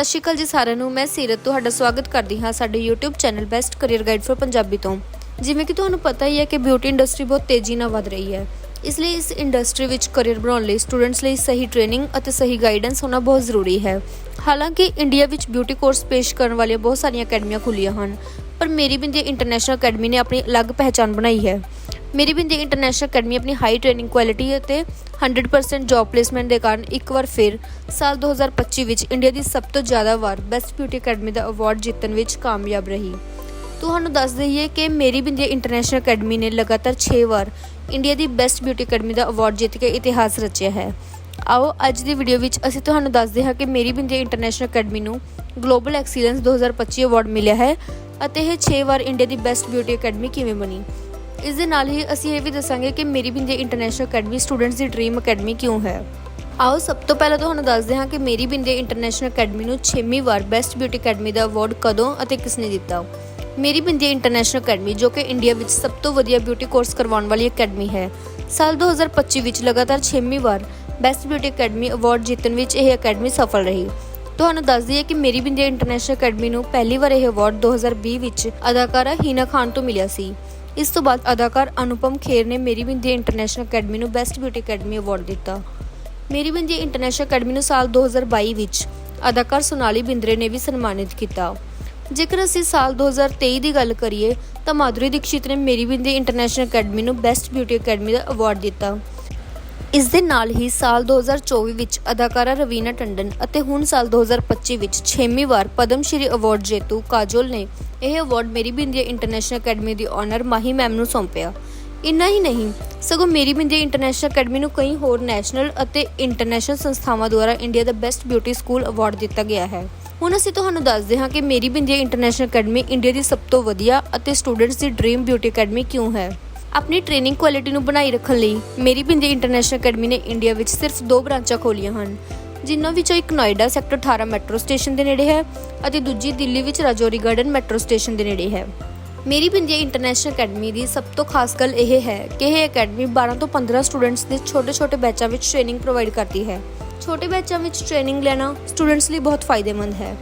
ਸਤਿ ਸ਼੍ਰੀ ਅਕਾਲ ਜੀ ਸਾਰਿਆਂ ਨੂੰ। ਮੈਂ ਸੀਰਤ ਤੁਹਾਡਾ ਸਵਾਗਤ ਕਰਦੀ ਹਾਂ ਸਾਡੇ YouTube channel best career guide for Punjabi ਤੋਂ। ਜਿਵੇਂ ਕਿ ਤੁਹਾਨੂੰ ਪਤਾ ਹੀ ਹੈ ਕਿ ਬਿਊਟੀ ਇੰਡਸਟਰੀ ਬਹੁਤ ਤੇਜ਼ੀ ਨਾਲ ਵਧ ਰਹੀ ਹੈ। ਇਸ ਲਈ ਇਸ ਇੰਡਸਟਰੀ ਵਿੱਚ ਕੈਰੀਅਰ ਬਣਾਉਣ ਲਈ ਸਟੂਡੈਂਟਸ ਲਈ ਸਹੀ ਟ੍ਰੇਨਿੰਗ ਅਤੇ ਸਹੀ ਗਾਈਡੈਂਸ ਹੋਣਾ ਬਹੁਤ ਜ਼ਰੂਰੀ ਹੈ। ਹਾਲਾਂਕਿ ਇੰਡੀਆ ਵਿੱਚ ਬਿਊਟੀ ਕੋਰਸ ਪੇਸ਼ ਕਰਨ ਵਾਲੀਆਂ ਬਹੁਤ ਸਾਰੀਆਂ ਅਕੈਡਮੀਆਂ ਖੁੱਲੀਆਂ ਹਨ, ਪਰ ਮੇਰੀ ਬਿੰਦੀ ਇੰਟਰਨੈਸ਼ਨਲ ਅਕੈਡਮੀ ਨੇ ਆਪਣੀ ਅਲੱਗ ਪਹਿਚਾਣ ਬਣਾਈ ਹੈ। ਮੇਰੀ ਬਿੰਦੀ ਇੰਟਰਨੈਸ਼ਨਲ ਅਕੈਡਮੀ ਆਪਣੀ ਹਾਈ ਟ੍ਰੇਨਿੰਗ ਕੁਆਲਿਟੀ ਅਤੇ 100% ਜੌਬ ਪਲੇਸਮੈਂਟ ਦੇ ਕਾਰਨ ਇੱਕ ਵਾਰ ਫਿਰ ਸਾਲ 2025 ਵਿੱਚ ਇੰਡੀਆ ਦੀ ਸਭ ਤੋਂ ਜ਼ਿਆਦਾ ਵਾਰ ਬੈਸਟ ਬਿਊਟੀ ਅਕੈਡਮੀ ਦਾ ਅਵਾਰਡ ਜਿੱਤਣ ਵਿੱਚ ਕਾਮਯਾਬ ਰਹੀ। ਤੁਹਾਨੂੰ ਦੱਸ ਦਈਏ ਕਿ ਮੇਰੀ ਬਿੰਦੀ ਇੰਟਰਨੈਸ਼ਨਲ ਅਕੈਡਮੀ ਨੇ ਲਗਾਤਾਰ 6 ਵਾਰ ਇੰਡੀਆ ਦੀ ਬੈਸਟ ਬਿਊਟੀ ਅਕੈਡਮੀ ਦਾ ਅਵਾਰਡ ਜਿੱਤ ਕੇ ਇਤਿਹਾਸ ਰਚਿਆ ਹੈ। ਆਓ ਅੱਜ ਦੀ ਵੀਡੀਓ ਵਿੱਚ ਅਸੀਂ ਤੁਹਾਨੂੰ ਦੱਸਦੇ ਹਾਂ ਕਿ ਮੇਰੀ ਬਿੰਦੀ ਇੰਟਰਨੈਸ਼ਨਲ ਅਕੈਡਮੀ ਨੂੰ ਗਲੋਬਲ ਐਕਸੀਲੈਂਸ 2025 ਅਵਾਰਡ ਮਿਲਿਆ ਹੈ ਅਤੇ ਇਹ 6 ਵਾਰ ਇੰਡੀਆ ਦੀ ਬੈਸਟ ਬਿਊਟੀ ਅਕੈਡਮੀ ਕਿਵੇਂ ਬਣੀ। ਇਸ ਦੇ ਨਾਲ ਹੀ ਅਸੀਂ ਇਹ ਵੀ ਦੱਸਾਂਗੇ ਕਿ Meri Bindi international academy students ਦੀ ਡ੍ਰੀਮ ਅਕੈਡਮੀ ਕਿਉਂ ਹੈ? ਆਓ ਸਭ ਤੋਂ ਪਹਿਲਾਂ ਤੁਹਾਨੂੰ ਦੱਸਦੇ ਹਾਂ ਕਿ ਮੇਰੀ ਬਿੰਦੀ ਇੰਟਰਨੈਸ਼ਨਲ ਅਕੈਡਮੀ ਨੂੰ 6ਵੀਂ ਵਾਰ ਬੈਸਟ ਬਿਊਟੀ ਅਕੈਡਮੀ ਦਾ ਅਵਾਰਡ ਕਦੋਂ ਅਤੇ ਕਿਸ ਨੇ ਦਿੱਤਾ? ਮੇਰੀ ਬਿੰਦੀ ਇੰਟਰਨੈਸ਼ਨਲ ਅਕੈਡਮੀ ਜੋ ਕਿ ਇੰਡੀਆ ਵਿੱਚ ਸਭ ਤੋਂ ਵਧੀਆ ਬਿਊਟੀ ਕੋਰਸ ਕਰਵਾਉਣ ਵਾਲੀ ਅਕੈਡਮੀ ਹੈ, ਸਾਲ 2025 ਵਿੱਚ ਲਗਾਤਾਰ 6ਵੀਂ ਵਾਰ ਬੈਸਟ ਬਿਊਟੀ ਅਕੈਡਮੀ ਅਵਾਰਡ ਜਿੱਤਣ ਵਿੱਚ ਇਹ ਅਕੈਡਮੀ ਸਫਲ ਰਹੀ। ਤੁਹਾਨੂੰ ਦੱਸ ਦਈਏ ਕਿ ਮੇਰੀ ਬਿੰਦੀ ਇੰਟਰਨੈਸ਼ਨਲ ਅਕੈਡਮੀ ਨੂੰ ਪਹਿਲੀ ਵਾਰ ਇਹ ਅਵਾਰਡ 2020 ਵਿੱਚ ਅਦਾਕਾਰਾ ਹੀਨਾ ਖਾਨ ਤੋਂ ਮਿਲਿਆ ਸੀ। ਇਸ ਤੋਂ ਬਾਅਦ ਅਦਾਕਾਰ ਅਨੁਪਮ ਖੇਰ ਨੇ ਮੇਰੀ ਬਿੰਦੀ ਇੰਟਰਨੈਸ਼ਨਲ ਅਕੈਡਮੀ ਨੂੰ ਬੈਸਟ ਬਿਊਟੀ ਅਕੈਡਮੀ ਅਵਾਰਡ ਦਿੱਤਾ। ਮੇਰੀ ਬਿੰਦੀ ਇੰਟਰਨੈਸ਼ਨਲ ਅਕੈਡਮੀ ਨੂੰ ਸਾਲ 2022 ਵਿੱਚ ਅਦਾਕਾਰ ਸੋਨਾਲੀ ਬਿੰਦਰੇ ਨੇ ਵੀ ਸਨਮਾਨਿਤ ਕੀਤਾ। ਜੇਕਰ ਅਸੀਂ ਸਾਲ 2023 ਦੀ ਗੱਲ ਕਰੀਏ, ਤਾਂ ਮਾਧੁਰੀ ਦੀਕਸ਼ਿਤ ਨੇ ਮੇਰੀ ਬਿੰਦੀ ਇੰਟਰਨੈਸ਼ਨਲ ਅਕੈਡਮੀ ਨੂੰ ਬੈਸਟ ਬਿਊਟੀ ਅਕੈਡਮੀ ਦਾ ਅਵਾਰਡ ਦਿੱਤਾ। ਇਸ ਦੇ ਨਾਲ ਹੀ ਸਾਲ 2024 ਵਿੱਚ ਅਦਾਕਾਰਾ ਰਵੀਨਾ ਟੰਡਨ ਅਤੇ ਹੁਣ ਸਾਲ 2025 ਵਿੱਚ 6ਵੀਂ ਵਾਰ ਪਦਮ ਸ਼੍ਰੀ ਅਵਾਰਡ ਜੇਤੂ ਕਾਜੋਲ ਨੇ ਇਹ award Meri Bindi international academy ਦੀ ਓਨਰ ਮਾਹੀ ਮੈਮ ਨੂੰ ਸੌਂਪਿਆ। ਇੰਨਾ ਹੀ ਨਹੀਂ, ਸਗੋਂ ਮੇਰੀ ਬਿੰਦੀ ਇੰਟਰਨੈਸ਼ਨਲ ਅਕੈਡਮੀ ਨੂੰ ਕਈ ਹੋਰ ਨੈਸ਼ਨਲ ਅਤੇ ਇੰਟਰਨੈਸ਼ਨਲ ਸੰਸਥਾਵਾਂ ਦੁਆਰਾ ਇੰਡੀਆ ਦਾ ਬੈਸਟ ਬਿਊਟੀ ਸਕੂਲ ਅਵਾਰਡ ਦਿੱਤਾ ਗਿਆ ਹੈ। ਹੁਣ ਅਸੀਂ ਤੁਹਾਨੂੰ ਦੱਸਦੇ ਹਾਂ ਕਿ Meri Bindi international academy India ਦੀ ਸਭ ਤੋਂ ਵਧੀਆ ਅਤੇ ਸਟੂਡੈਂਟਸ ਦੀ ਡ੍ਰੀਮ ਬਿਊਟੀ ਅਕੈਡਮੀ ਕਿਉਂ ਹੈ। ਆਪਣੀ ਟ੍ਰੇਨਿੰਗ ਕੁਆਲਿਟੀ ਨੂੰ ਬਣਾਈ ਰੱਖਣ ਲਈ ਮੇਰੀ ਬਿੰਦੀ ਇੰਟਰਨੈਸ਼ਨਲ ਅਕੈਡਮੀ ਨੇ ਇੰਡੀਆ ਵਿੱਚ ਸਿਰਫ ਦੋ ਬ੍ਰਾਂਚਾਂ ਖੋਲੀਆਂ ਹਨ, ਜਿਨ੍ਹਾਂ ਵਿੱਚੋਂ ਇੱਕ ਨੋਇਡਾ ਸੈਕਟਰ 18 ਮੈਟਰੋ ਸਟੇਸ਼ਨ ਦੇ ਨੇੜੇ ਹੈ ਅਤੇ ਦੂਜੀ ਦਿੱਲੀ ਵਿੱਚ ਰਾਜੌਰੀ ਗਾਰਡਨ ਮੈਟਰੋ ਸਟੇਸ਼ਨ ਦੇ ਨੇੜੇ ਹੈ। ਮੇਰੀ ਬਿੰਦੀ ਇੰਟਰਨੈਸ਼ਨਲ ਅਕੈਡਮੀ ਦੀ ਸਭ ਤੋਂ ਖਾਸ ਗੱਲ ਇਹ ਹੈ ਕਿ ਇਹ ਅਕੈਡਮੀ 12 ਤੋਂ 15 ਸਟੂਡੈਂਟਸ ਦੇ ਛੋਟੇ-ਛੋਟੇ ਬੈਚਾਂ ਵਿੱਚ ਟ੍ਰੇਨਿੰਗ ਪ੍ਰੋਵਾਈਡ ਕਰਦੀ ਹੈ। ਛੋਟੇ ਬੈਚਾਂ ਵਿੱਚ ਟ੍ਰੇਨਿੰਗ ਲੈਣਾ ਸਟੂਡੈਂਟਸ ਲਈ ਬਹੁਤ ਫਾਇਦੇਮੰਦ ਹੈ।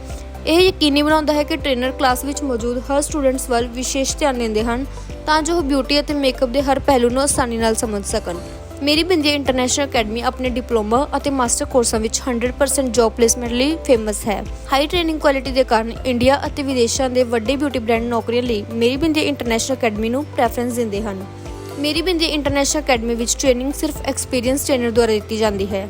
ਇਹ ਯਕੀਨੀ ਬਣਾਉਂਦਾ ਹੈ ਕਿ ਟ੍ਰੇਨਰ ਕਲਾਸ ਵਿੱਚ ਮੌਜੂਦ ਹਰ ਸਟੂਡੈਂਟਸ ਵੱਲ ਵਿਸ਼ੇਸ਼ ਧਿਆਨ ਦਿੰਦੇ ਹਨ ਤਾਂ ਜੋ ਉਹ ਬਿਊਟੀ ਅਤੇ ਮੇਕਅਪ ਦੇ ਹਰ ਪਹਿਲੂ ਨੂੰ ਆਸਾਨੀ ਨਾਲ ਸਮਝ ਸਕਣ। ਮੇਰੀ ਬਿੰਦੀ ਇੰਟਰਨੈਸ਼ਨਲ ਅਕੈਡਮੀ ਆਪਣੇ ਡਿਪਲੋਮਾ ਅਤੇ ਮਾਸਟਰ ਕੋਰਸਾਂ ਵਿੱਚ 100% ਜੌਬ ਪਲੇਸਮੈਂਟ ਲਈ ਫੇਮਸ ਹੈ। ਹਾਈ ਟ੍ਰੇਨਿੰਗ ਕੁਆਲਿਟੀ ਦੇ ਕਾਰਨ ਇੰਡੀਆ ਅਤੇ ਵਿਦੇਸ਼ਾਂ ਦੇ ਵੱਡੇ ਬਿਊਟੀ ਬ੍ਰਾਂਡ ਨੌਕਰੀਆਂ ਲਈ ਮੇਰੀ ਬਿੰਦੀ ਇੰਟਰਨੈਸ਼ਨਲ ਅਕੈਡਮੀ ਨੂੰ ਪ੍ਰੈਫਰੈਂਸ ਦਿੰਦੇ ਹਨ। ਮੇਰੀ ਬਿੰਦੀ ਇੰਟਰਨੈਸ਼ਨਲ ਅਕੈਡਮੀ ਵਿੱਚ ਟ੍ਰੇਨਿੰਗ ਸਿਰਫ ਐਕਸਪੀਰੀਅੰਸ ਟ੍ਰੇਨਰ ਦੁਆਰਾ ਦਿੱਤੀ ਜਾਂਦੀ ਹੈ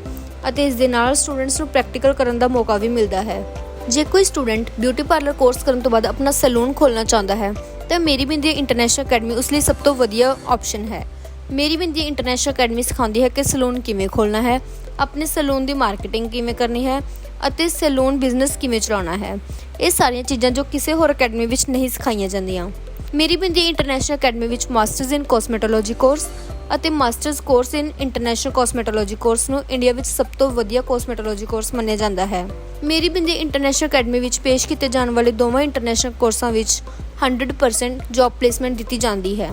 ਅਤੇ ਇਸ ਦੇ ਨਾਲ ਸਟੂਡੈਂਟਸ ਨੂੰ ਪ੍ਰੈਕਟੀਕਲ ਕਰਨ ਦਾ ਮੌਕਾ ਵੀ ਮਿਲਦਾ ਹੈ। ਜੇ ਕੋਈ ਸਟੂਡੈਂਟ ਬਿਊਟੀ ਪਾਰਲਰ ਕੋਰਸ ਕਰਨ ਤੋਂ ਬਾਅਦ ਆਪਣਾ ਸੈਲੂਨ ਖੋਲਣਾ ਚਾਹੁੰਦਾ ਹੈ ਤਾਂ ਮੇਰੀ ਬਿੰਦੀ ਇੰਟਰਨੈਸ਼ਨਲ ਅਕੈਡਮੀ ਉਸ ਲਈ ਸਭ ਤੋਂ ਵਧੀਆ ਆਪਸ਼ਨ ਹੈ ਮੇਰੀ ਬਿੰਦੀ ਇੰਟਰਨੈਸ਼ਨਲ ਅਕੈਡਮੀ ਸਿਖਾਉਂਦੀ ਹੈ ਕਿ ਸੈਲੂਨ ਕਿਵੇਂ ਖੋਲਣਾ ਹੈ ਆਪਣੇ ਸੈਲੂਨ ਦੀ ਮਾਰਕੀਟਿੰਗ ਕਿਵੇਂ ਕਰਨੀ ਹੈ ਅਤੇ ਸੈਲੂਨ ਬਿਜ਼ਨਸ ਕਿਵੇਂ ਚਲਾਉਣਾ ਹੈ ਇਹ ਸਾਰੀਆਂ ਚੀਜ਼ਾਂ ਜੋ ਕਿਸੇ ਹੋਰ ਅਕੈਡਮੀ ਵਿੱਚ ਨਹੀਂ ਸਿਖਾਈਆਂ ਜਾਂਦੀਆਂ ਮੇਰੀ ਬਿੰਦੀ ਇੰਟਰਨੈਸ਼ਨਲ ਅਕੈਡਮੀ ਵਿੱਚ ਮਾਸਟਰਸ ਇਨ ਕਾਸਮੈਟੋਲੋਜੀ ਕੋਰਸ ਅਤੇ masters course in international cosmetology course ਨੂੰ ਇੰਡੀਆ ਵਿੱਚ ਸਭ ਤੋਂ ਵਧੀਆ ਕੋਸਮੈਟੋਲੋਜੀ ਕੋਰਸ ਮੰਨਿਆ ਜਾਂਦਾ ਹੈ। ਮੇਰੀ ਬਿੰਦੀ ਇੰਟਰਨੈਸ਼ਨਲ ਅਕੈਡਮੀ ਵਿੱਚ ਪੇਸ਼ ਕੀਤੇ ਜਾਣ ਵਾਲੇ ਦੋਵਾਂ ਇੰਟਰਨੈਸ਼ਨਲ ਕੋਰਸਾਂ ਵਿੱਚ 100% ਜੌਬ ਪਲੇਸਮੈਂਟ ਦਿੱਤੀ ਜਾਂਦੀ ਹੈ।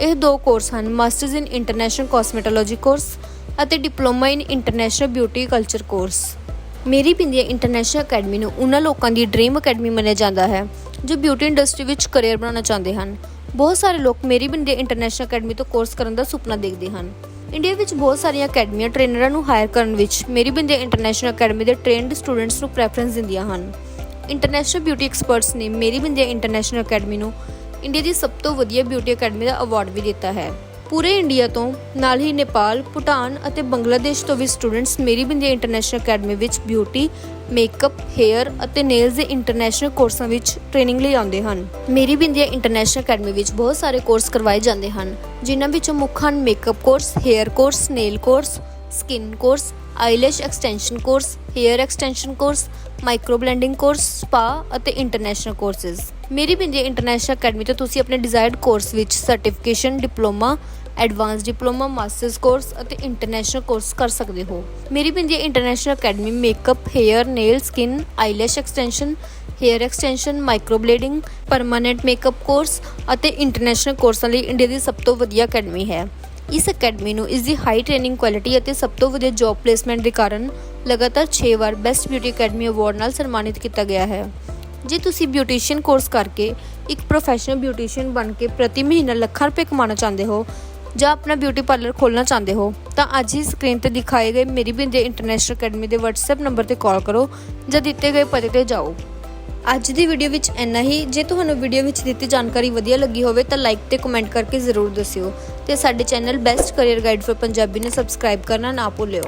ਇਹ ਦੋ ਕੋਰਸ ਹਨ, masters in international cosmetology course ਅਤੇ diploma in international beauty culture course. Meri Bindiya international academy ਨੂੰ ਉਹਨਾਂ ਲੋਕਾਂ ਦੀ ਡ੍ਰੀਮ ਅਕੈਡਮੀ ਮੰਨਿਆ ਜਾਂਦਾ ਹੈ, ਜੋ ਬਿਊਟੀ ਇੰਡਸਟਰੀ ਵਿੱਚ ਕੈਰੀਅਰ ਬਣਾਉਣਾ ਚਾਹੁੰਦੇ ਹਨ। ਬਹੁਤ ਸਾਰੇ ਲੋਕ ਮੇਰੀ ਬਿੰਦੀਆਂ ਇੰਟਰਨੈਸ਼ਨਲ ਅਕੈਡਮੀ ਤੋਂ ਕੋਰਸ ਕਰਨ ਦਾ ਸੁਪਨਾ ਦੇਖਦੇ ਹਨ। ਇੰਡੀਆ ਵਿੱਚ ਬਹੁਤ ਸਾਰੀਆਂ ਅਕੈਡਮੀਆਂ ਟ੍ਰੇਨਰਾਂ ਨੂੰ ਹਾਇਰ ਕਰਨ ਵਿੱਚ ਮੇਰੀ ਬਿੰਦੀਆਂ ਇੰਟਰਨੈਸ਼ਨਲ ਅਕੈਡਮੀ ਦੇ ਟ੍ਰੇਨਡ ਸਟੂਡੈਂਟਸ ਨੂੰ ਪ੍ਰੈਫਰੈਂਸ ਦਿੰਦੀਆਂ ਹਨ। ਇੰਟਰਨੈਸ਼ਨਲ ਬਿਊਟੀ ਐਕਸਪਰਟਸ ਨੇ ਮੇਰੀ ਬਿੰਦੀਆਂ ਇੰਟਰਨੈਸ਼ਨਲ ਅਕੈਡਮੀ ਨੂੰ ਇੰਡੀਆ ਦੀ ਸਭ ਤੋਂ ਵਧੀਆ ਬਿਊਟੀ ਅਕੈਡਮੀ ਦਾ ਅਵਾਰਡ ਵੀ ਦਿੱਤਾ ਹੈ। ਪੂਰੇ ਇੰਡੀਆ ਤੋਂ ਨਾਲ ਹੀ ਨੇਪਾਲ, ਭੂਟਾਨ ਅਤੇ ਬੰਗਲਾਦੇਸ਼ ਤੋਂ ਵੀ students Meri Bindiya international academy ਵਿੱਚ ਬਿਊਟੀ, ਮੇਕਅਪ, ਹੈਅਰ ਅਤੇ ਨੇਲਸ ਦੇ ਇੰਟਰਨੈਸ਼ਨਲ ਕੋਰਸਾਂ ਵਿੱਚ ਟ੍ਰੇਨਿੰਗ ਲਈ ਆਉਂਦੇ ਹਨ। ਮੇਰੀ ਬਿੰਦੀਆ ਇੰਟਰਨੈਸ਼ਨਲ ਅਕੈਡਮੀ ਵਿੱਚ ਬਹੁਤ ਸਾਰੇ ਕੋਰਸ ਕਰਵਾਏ ਜਾਂਦੇ ਹਨ ਜਿਨ੍ਹਾਂ ਵਿੱਚੋਂ ਮੁੱਖ ਹਨ makeup course, hair course, nail course, skin course, eyelash extension course, hair extension course, microblading course, spa ਅਤੇ international courses. Meri Bindiya international academy ਤੋਂ ਤੁਸੀਂ ਆਪਣੇ ਡਿਜ਼ਾਇਰਡ ਕੋਰਸ ਵਿੱਚ certification, diploma, advance diploma, masters course ਅਤੇ international course ਕਰ ਸਕਦੇ ਹੋ। ਮੇਰੀ ਬਿੰਦੀਆਂ international academy makeup, hair nail, skin, eyelash extension, hair extension, micro blading permanent makeup course ਅਤੇ international ਕੋਰਸਾਂ ਲਈ ਇੰਡੀਆ ਦੀ ਸਭ ਤੋਂ ਵਧੀਆ ਅਕੈਡਮੀ ਹੈ। ਇਸ ਅਕੈਡਮੀ ਨੂੰ ਇਸ ਦੀ ਹਾਈ ਟ੍ਰੇਨਿੰਗ ਕੁਆਲਿਟੀ ਅਤੇ ਸਭ ਤੋਂ ਵਧੀਆ ਜੌਬ ਪਲੇਸਮੈਂਟ ਦੇ ਕਾਰਨ ਲਗਾਤਾਰ 6 ਵਾਰ ਬੈਸਟ ਬਿਊਟੀ ਅਕੈਡਮੀ ਅਵਾਰਡ ਨਾਲ ਸਨਮਾਨਿਤ ਕੀਤਾ ਗਿਆ ਹੈ। ਜੇ ਤੁਸੀਂ ਬਿਊਟੀਸ਼ੀਅਨ ਕੋਰਸ ਕਰਕੇ ਇੱਕ ਪ੍ਰੋਫੈਸ਼ਨਲ ਬਿਊਟੀਸ਼ੀਅਨ ਬਣ ਕੇ ਪ੍ਰਤੀ ਮਹੀਨਾ ਲੱਖਾਂ ਰੁਪਏ ਕਮਾਉਣਾ ਚਾਹੁੰਦੇ ਹੋ ਜਾਂ ਆਪਣਾ ਬਿਊਟੀ ਪਾਰਲਰ ਖੋਲਣਾ ਚਾਹੁੰਦੇ ਹੋ, ਤਾਂ ਅੱਜ ਹੀ ਸਕਰੀਨ ਤੇ ਦਿਖਾਏ ਗਏ ਮੇਰੀ ਬਿੰਦੇ ਇੰਟਰਨੈਸ਼ਨਲ ਅਕੈਡਮੀ ਦੇ WhatsApp ਨੰਬਰ ਤੇ ਕਾਲ ਕਰੋ ਜਾਂ ਦਿੱਤੇ ਗਏ ਪਤੇ ਤੇ ਜਾਓ। ਅੱਜ ਦੀ ਵੀਡੀਓ ਵਿੱਚ ਇੰਨਾ ਹੀ। ਜੇ ਤੁਹਾਨੂੰ ਵੀਡੀਓ ਵਿੱਚ ਦਿੱਤੀ ਜਾਣਕਾਰੀ ਵਧੀਆ ਲੱਗੀ ਹੋਵੇ ਤਾਂ ਲਾਈਕ ਤੇ ਕਮੈਂਟ ਕਰਕੇ ਜ਼ਰੂਰ ਦੱਸਿਓ। ਤੇ ਸਾਡੇ channel best career guide for Punjabi ਨੂੰ ਸਬਸਕ੍ਰਾਈਬ ਕਰਨਾ ਨਾ ਭੁੱਲਿਓ।